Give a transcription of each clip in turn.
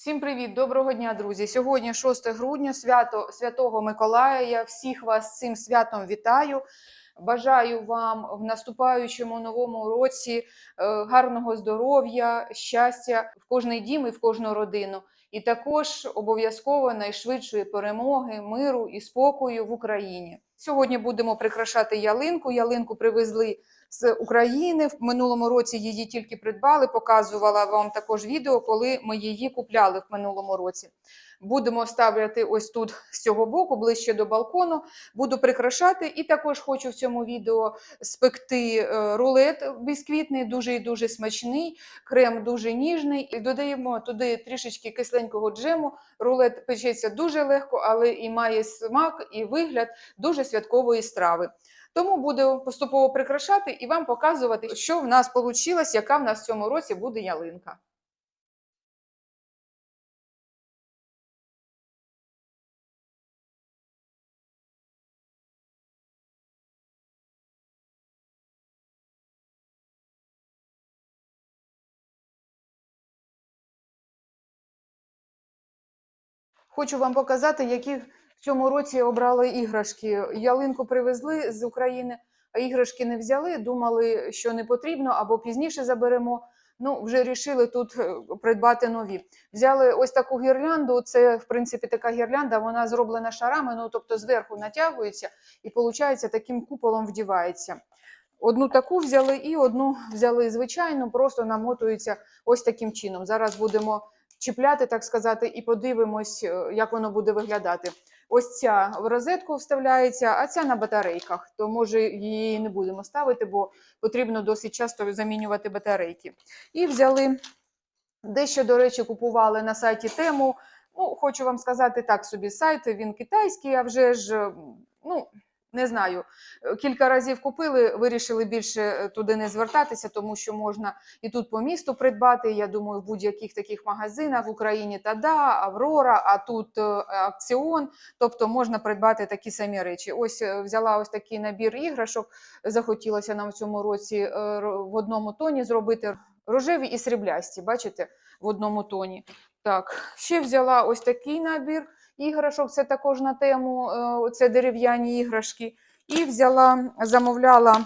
Всім привіт, доброго дня, друзі. Сьогодні 6 грудня, свято Святого Миколая. Я всіх вас цим святом вітаю. Бажаю вам в наступаючому новому році е, гарного здоров'я, щастя в кожний дім і в кожну родину. І також обов'язково найшвидшої перемоги, миру і спокою в Україні. Сьогодні будемо прикрашати ялинку. Ялинку привезли з України. В минулому році її тільки придбали. Показувала вам також відео, коли ми її купляли в минулому році. Будемо ставляти ось тут з цього боку, ближче до балкону. Буду прикрашати. І також хочу в цьому відео спекти е, рулет бісквітний, дуже і дуже смачний, крем дуже ніжний. І додаємо туди трішечки кисленького джему. Рулет печеться дуже легко, але і має смак і вигляд дуже святкової страви. Тому буду поступово прикрашати і вам показувати, що в нас вийшло, яка в нас в цьому році буде ялинка. Хочу вам показати, які цьому році обрали іграшки. Ялинку привезли з України, а іграшки не взяли. Думали, що не потрібно, або пізніше заберемо. Ну, вже рішили тут е, придбати нові. Взяли ось таку гірлянду. Це, в принципі, така гірлянда, вона зроблена шарами, ну тобто зверху натягується і, виходить, таким куполом вдівається. Одну таку взяли і одну взяли звичайну, просто намотується ось таким чином. Зараз будемо чіпляти, так сказати, і подивимось, е, як воно буде виглядати. Ось ця в розетку вставляється, а ця на батарейках. То може її не будемо ставити, бо потрібно досить часто замінювати батарейки. І взяли дещо, до речі, купували на сайті тему. Ну, хочу вам сказати так собі, сайт він китайський, а вже ж, ну. Не знаю, Е, кілька разів купили, вирішили більше е, туди не звертатися, тому що можна і тут по місту придбати. Я думаю, в будь-яких таких магазинах в Україні Тада, Аврора, а тут е, акціон. Тобто можна придбати такі самі речі. Ось взяла ось такий набір іграшок. Захотілося нам в цьому році в одному тоні зробити рожеві і сріблясті. Бачите, в одному тоні. Так, ще взяла ось такий набір іграшок. Це також на тему. е, Це дерев'яні іграшки. І взяла, замовляла.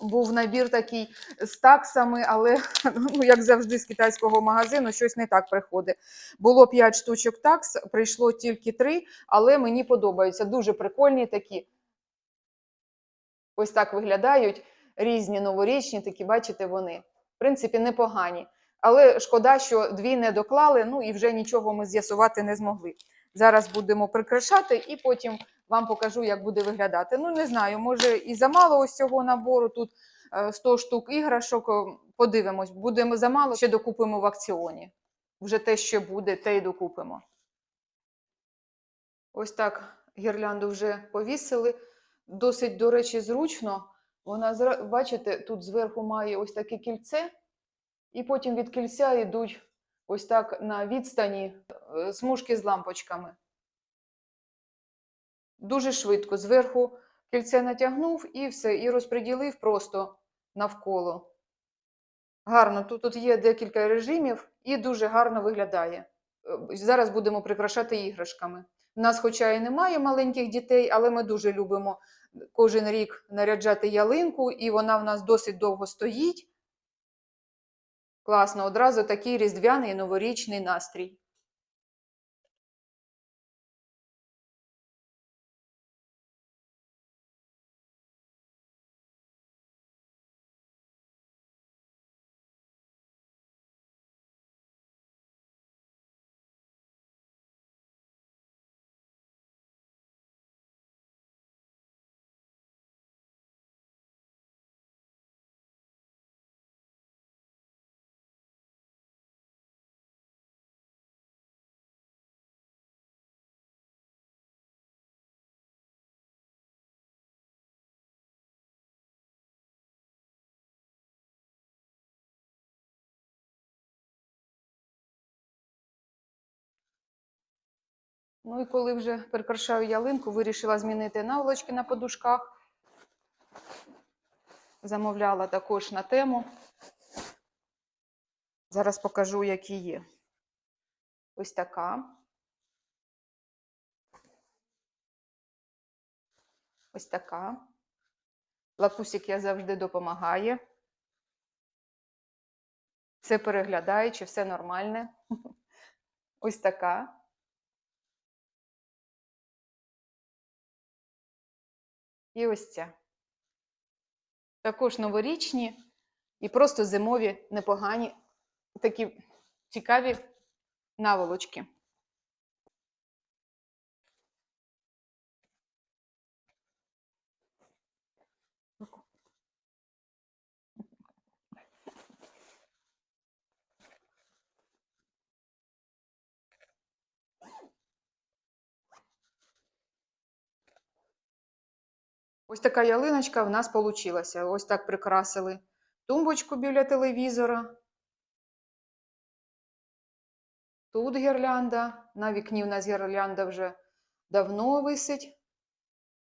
Був набір такий з таксами, але ну, як завжди з китайського магазину щось не так приходить. Було 5 штучок такс, прийшло тільки 3, але мені подобаються. Дуже прикольні такі. Ось так виглядають різні новорічні, такі, бачите, вони. В принципі, непогані. Але шкода, що дві не доклали, ну і вже нічого ми з'ясувати не змогли. Зараз будемо прикрашати і потім вам покажу, як буде виглядати. Ну, не знаю, може і замало ось цього набору. Тут е, 100 штук іграшок. Е, Подивимось, будемо замало, ще докупимо в акціоні. Вже те, що буде, те й докупимо. Ось так гірлянду вже повісили. Досить, до речі, зручно. Вона, бачите, тут зверху має ось таке кільце, і потім від кільця йдуть ось так на відстані е, смужки з лампочками. Дуже швидко. Зверху кільце натягнув і все, і розподілив просто навколо. Гарно, тут, тут є декілька режимів і дуже гарно виглядає. Е, Зараз будемо прикрашати іграшками. У нас, хоча і немає маленьких дітей, але ми дуже любимо кожен рік наряджати ялинку, і вона в нас досить довго стоїть. Класно, одразу такий різдвяний новорічний настрій. Ну і коли вже прикрашаю ялинку, вирішила змінити наволочки на подушках. Замовляла також на тему. Зараз покажу, які є. Ось така. Ось така. Лапусик я завжди допомагає. Все переглядає, чи все нормальне. Ось така. І ось ця. Також новорічні і просто зимові, непогані, такі цікаві наволочки. Ось така ялиночка в нас получилася. Ось так прикрасили тумбочку біля телевізора. Тут гірлянда. На вікні в нас гірлянда вже давно висить.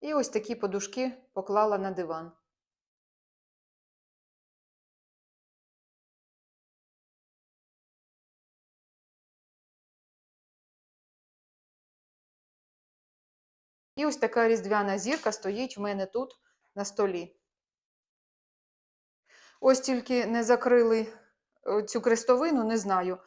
І ось такі подушки поклала на диван. І ось така різдвяна зірка стоїть в мене тут на столі. Ось тільки не закрили е, цю крестовину, не знаю.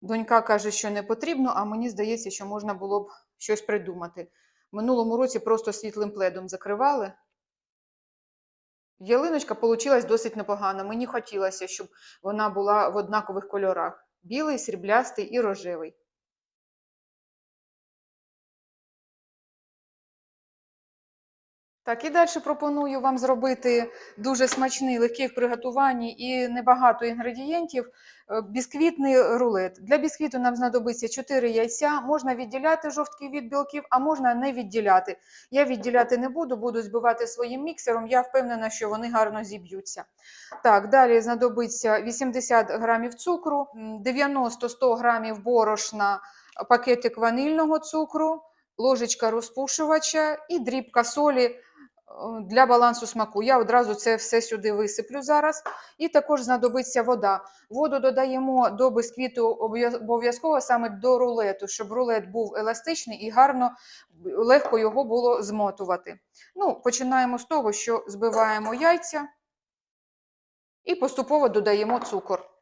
Донька каже, що не потрібно, а мені здається, що можна було б щось придумати. Минулому році просто світлим пледом закривали. Ялиночка получилась досить непогана. Мені хотілося, щоб вона була в однакових кольорах: білий, сріблястий і рожевий. Так, і далі пропоную вам зробити дуже смачний, легкий в приготуванні і небагато інгредієнтів. е, Бісквітний рулет. Для бісквіту нам знадобиться 4 яйця. Можна відділяти жовтки від білків, а можна не відділяти. Я відділяти не буду, буду збивати своїм міксером. Я впевнена, що вони гарно зіб'ються. Так, далі знадобиться 80 грамів цукру, 90-100 грамів борошна, пакетик ванильного цукру, ложечка розпушувача і дрібка солі для балансу смаку. Я одразу це все сюди висиплю зараз. І також знадобиться вода. Воду додаємо до бисквіту обов'язково саме до рулету, щоб рулет був еластичний і гарно легко його було змотувати. Ну, починаємо з того, що збиваємо яйця і поступово додаємо цукор.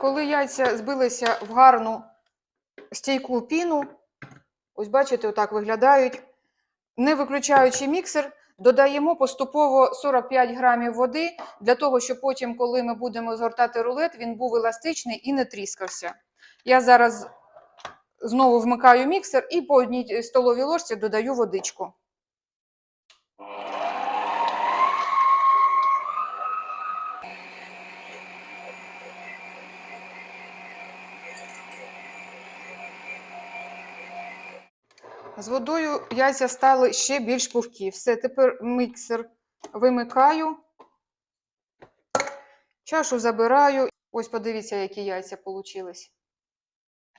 Коли яйця збилися в гарну стійку піну, ось бачите, отак виглядають. Не виключаючи міксер, додаємо поступово 45 грамів води для того, щоб потім, коли ми будемо згортати рулет, він був еластичний і не тріскався. Я зараз знову вмикаю міксер і по одній столовій ложці додаю водичку. З водою яйця стали ще більш пухкі. Все, тепер міксер вимикаю, чашу забираю. Ось подивіться, які яйця получились.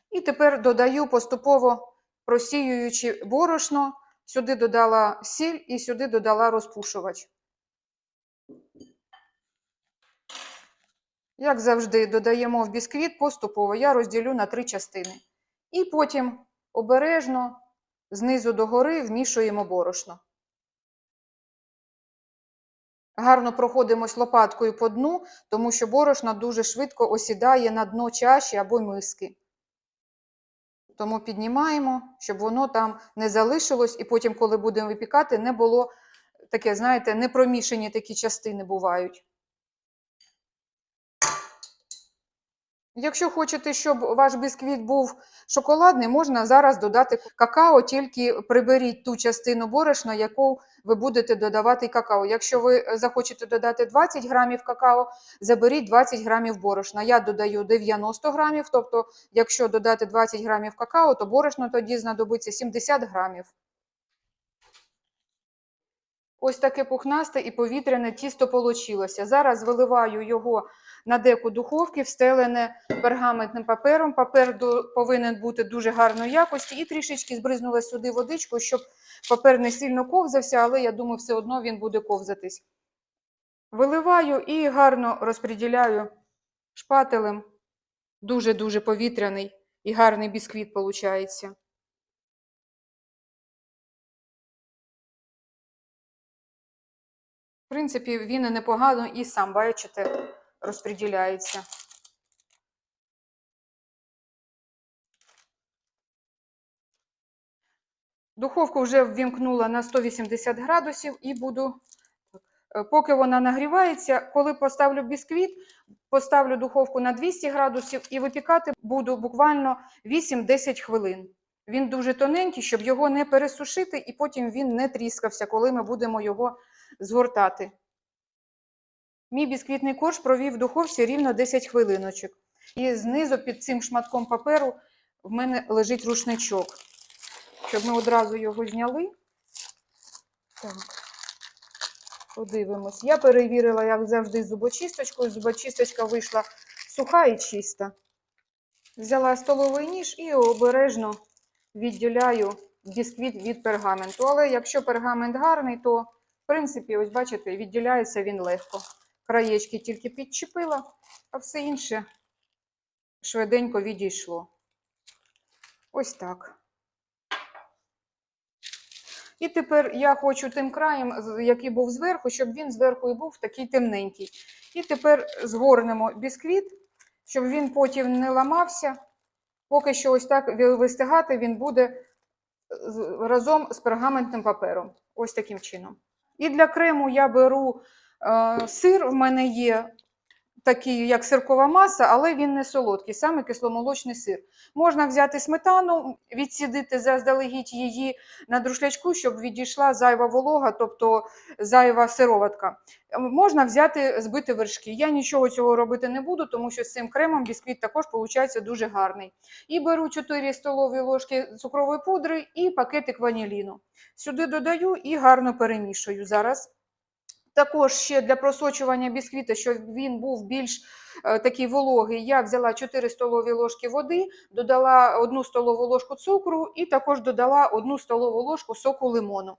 І тепер додаю поступово просіюючи борошно. Сюди додала сіль і сюди додала розпушувач. Як завжди, додаємо в бісквіт поступово. Я розділю на три частини. І потім обережно знизу до гори вмішуємо борошно. Гарно проходимось лопаткою по дну, тому що борошно дуже швидко осідає на дно чаші або миски. Тому піднімаємо, щоб воно там не залишилось, і потім, коли будемо випікати, не було таке, знаєте, непромішані такі частини бувають. Якщо хочете, щоб ваш бісквіт був шоколадний, можна зараз додати какао, тільки приберіть ту частину борошна, яку ви будете додавати какао. Якщо ви захочете додати 20 грамів какао, заберіть 20 грамів борошна. Я додаю 90 грамів, тобто, якщо додати 20 грамів какао, то борошно тоді знадобиться 70 грамів. Ось таке пухнасте і повітряне тісто получилося. Зараз виливаю його на деку духовки, встелене пергаментним папером. Папер повинен бути дуже гарної якості і трішечки збризнула сюди водичку, щоб папер не сильно ковзався, але я думаю, все одно він буде ковзатись. Виливаю і гарно розподіляю шпателем. Дуже-дуже повітряний і гарний бісквіт виходить. Принципі, він непогано і сам, бачите, розподіляється. Духовку вже ввімкнула на 180 градусів і буду, е, поки вона нагрівається, коли поставлю бісквіт, поставлю духовку на 200 градусів і випікати буду буквально 8-10 хвилин. Він дуже тоненький, щоб його не пересушити, і потім він не тріскався, коли ми будемо його згортати. Мій бісквітний корж провів в духовці рівно 10 хвилиночок. І знизу під цим шматком паперу в мене лежить рушничок. Щоб ми одразу його зняли. Так. Подивимось. Я перевірила, як завжди, зубочисточкою. Зубочисточка вийшла суха і чиста. Взяла столовий ніж і обережно відділяю бісквіт від пергаменту. Але якщо пергамент гарний, то, принципі, ось бачите, відділяється він легко. Краєчки тільки підчепила, а все інше швиденько відійшло. Ось так. І тепер я хочу тим краєм, який був зверху, щоб він зверху і був такий темненький. І тепер згорнемо бісквіт, щоб він потім не ламався. Поки що ось так вистигати він буде разом з пергаментним папером. Ось таким чином. І для крему я беру е, сир, в мене є такий, як сиркова маса, але він не солодкий, саме кисломолочний сир. Можна взяти сметану, відсідити заздалегідь її на друшлячку, щоб відійшла зайва волога, тобто зайва сироватка. Е, Можна взяти збити вершки. Я нічого цього робити не буду, тому що з цим кремом бісквіт також виходить дуже гарний. І беру 4 столові ложки цукрової пудри і пакетик ваніліну. Сюди додаю і гарно перемішую зараз. Також ще для просочування бісквіта, щоб він був більш такий вологий, я взяла 4 столові ложки води, додала 1 столову ложку цукру і також додала 1 столову ложку соку лимону.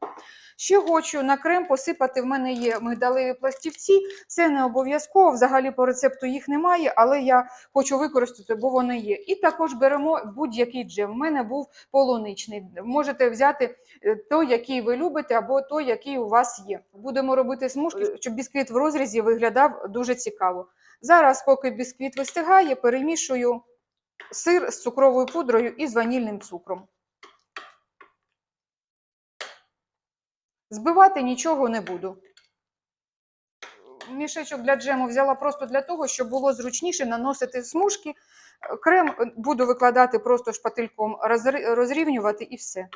Ще хочу на крем посипати. В мене є мигдалеві пластівці. Це не обов'язково, взагалі по рецепту їх немає, але я хочу використати, бо вони є. І також беремо будь-який джем. У мене був полуничний. Можете взяти е, той, який ви любите, або той, який у вас є. Будемо робити смужки, щоб бісквіт в розрізі виглядав дуже цікаво. Зараз, поки бісквіт вистигає, перемішую сир з цукровою пудрою і з ванільним цукром. Збивати нічого не буду. Мішечок для джему взяла просто для того, щоб було зручніше наносити смужки. Крем буду викладати просто шпательком, розрівнювати і все.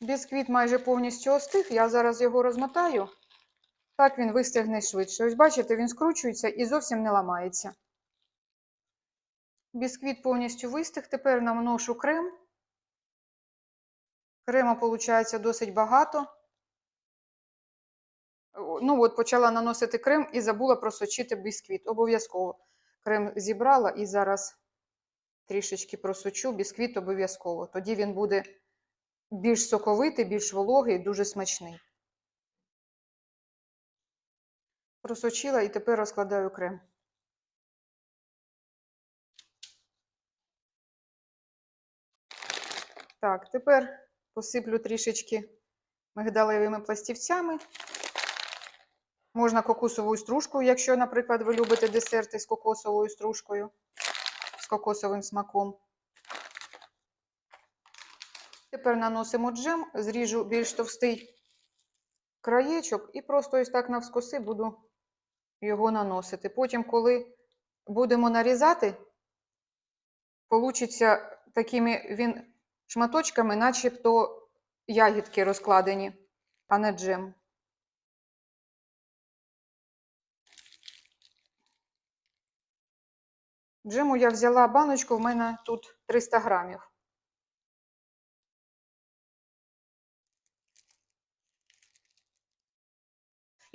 Бісквіт майже повністю остиг. Я зараз його розмотаю. Так він вистигне швидше. Ось бачите, він скручується і зовсім не ламається. Бісквіт повністю вистиг. Тепер наношу крем. Крема, виходить, досить багато. Ну, от почала наносити крем і забула просочити бісквіт. Обов'язково. Крем зібрала і зараз трішечки просочу бісквіт обов'язково. Тоді він буде більш соковитий, більш вологий дуже смачний. Просочила і тепер розкладаю крем. Так, тепер посиплю трішечки мигдалевими пластівцями. Можна кокосовою стружкою, якщо, наприклад, ви любите десерти з кокосовою стружкою, з кокосовим смаком. Тепер наносимо джем, зріжу більш товстий краєчок і просто ось так навскоси буду його наносити. Потім, коли будемо нарізати, получиться такими він шматочками, начебто ягідки розкладені, а не джем. Джему я взяла баночку, в мене тут 300 грамів.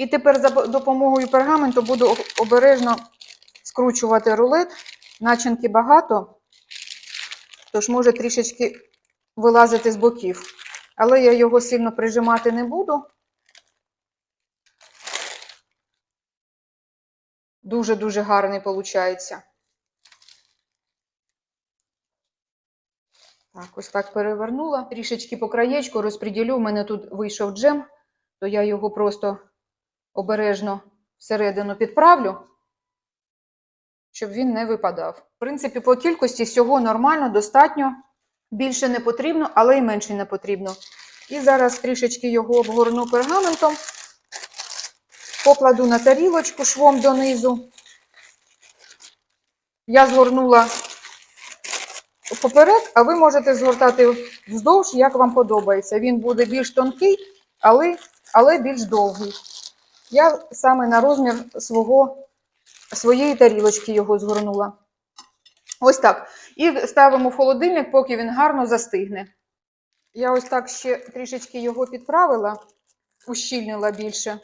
І тепер за допомогою пергаменту буду обережно скручувати рулет. Начинки багато, тож може трішечки вилазити з боків. Але я його сильно прижимати не буду. Дуже-дуже гарний виходить. Так, ось так перевернула. Трішечки по краєчку розподілю. У мене тут вийшов джем, то я його просто обережно всередину підправлю, щоб він не випадав. В принципі, по кількості всього нормально, достатньо. Більше не потрібно, але й менше не потрібно. І зараз трішечки його обгорну пергаментом, покладу на тарілочку швом донизу. Я згорнула поперек, а ви можете згортати вздовж, як вам подобається. Він буде більш тонкий, але, але більш довгий. Я саме на розмір свого, своєї тарілочки його згорнула. Ось так. І ставимо в холодильник, поки він гарно застигне. Я ось так ще трішечки його підправила, ущільнила більше.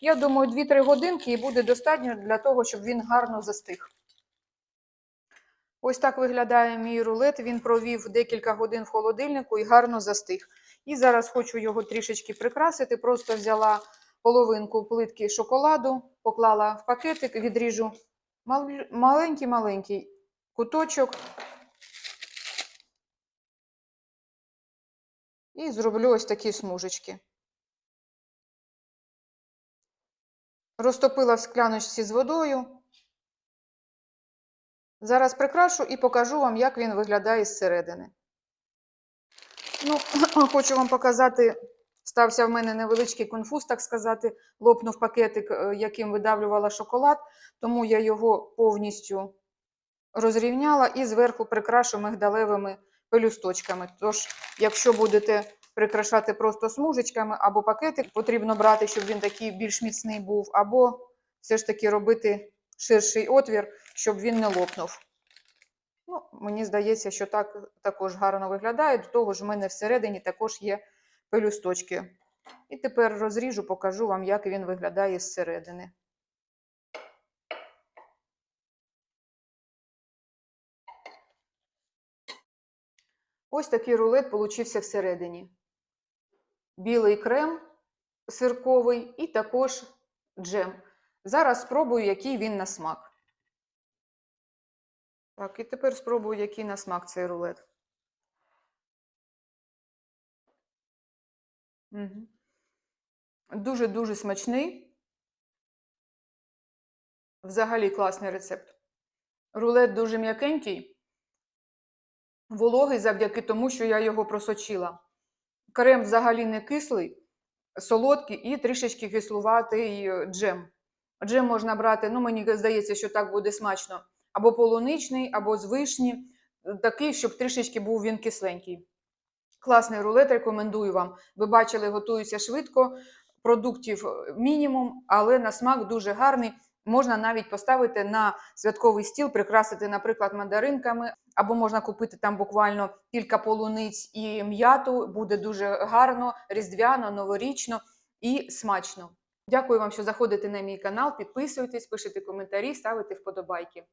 Я думаю, 2-3 годинки і буде достатньо для того, щоб він гарно застиг. Ось так виглядає мій рулет. Він провів декілька годин в холодильнику і гарно застиг. І зараз хочу його трішечки прикрасити. Просто взяла половинку плитки шоколаду, поклала в пакетик, відріжу маленький-маленький куточок. І зроблю ось такі смужечки. Розтопила в скляночці з водою. Зараз прикрашу і покажу вам, як він виглядає зсередини. Ну, хочу вам показати, стався в мене невеличкий конфуз, так сказати, лопнув пакетик, е, яким видавлювала шоколад, тому я його повністю розрівняла і зверху прикрашу мигдалевими пелюсточками. Тож, якщо будете прикрашати просто смужечками або пакетик, потрібно брати, щоб він такий більш міцний був, або все ж таки робити ширший отвір, щоб він не лопнув. Ну, мені здається, що так також гарно виглядає. До того ж, в мене всередині також є пелюсточки. І тепер розріжу, покажу вам, як він виглядає зсередини. Ось такий рулет получився всередині. Білий крем сирковий і також джем. Зараз спробую, який він на смак. Так, і тепер спробую, який на смак цей рулет. Дуже-дуже смачний. Взагалі класний рецепт. Рулет дуже м'якенький, вологий завдяки тому, що я його просочила. Крем взагалі не кислий, солодкий і трішечки кислуватий е, джем. Джем можна брати, ну мені здається, що так буде смачно. Або полуничний, або з вишні. Такий, щоб трішечки був він кисленький. Класний рулет, рекомендую вам. Ви бачили, готується швидко, продуктів е, мінімум, але на смак дуже гарний. Можна навіть поставити на святковий стіл, прикрасити, наприклад, мандаринками, або можна купити там буквально кілька полуниць і м'яту. Буде дуже гарно, різдвяно, новорічно і смачно. Дякую вам, що заходите на мій канал, підписуйтесь, пишете коментарі, ставите вподобайки.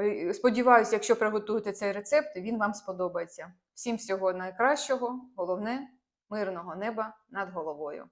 Е, Сподіваюсь, якщо приготуєте цей рецепт, він вам сподобається. Всім всього найкращого, головне мирного неба над головою.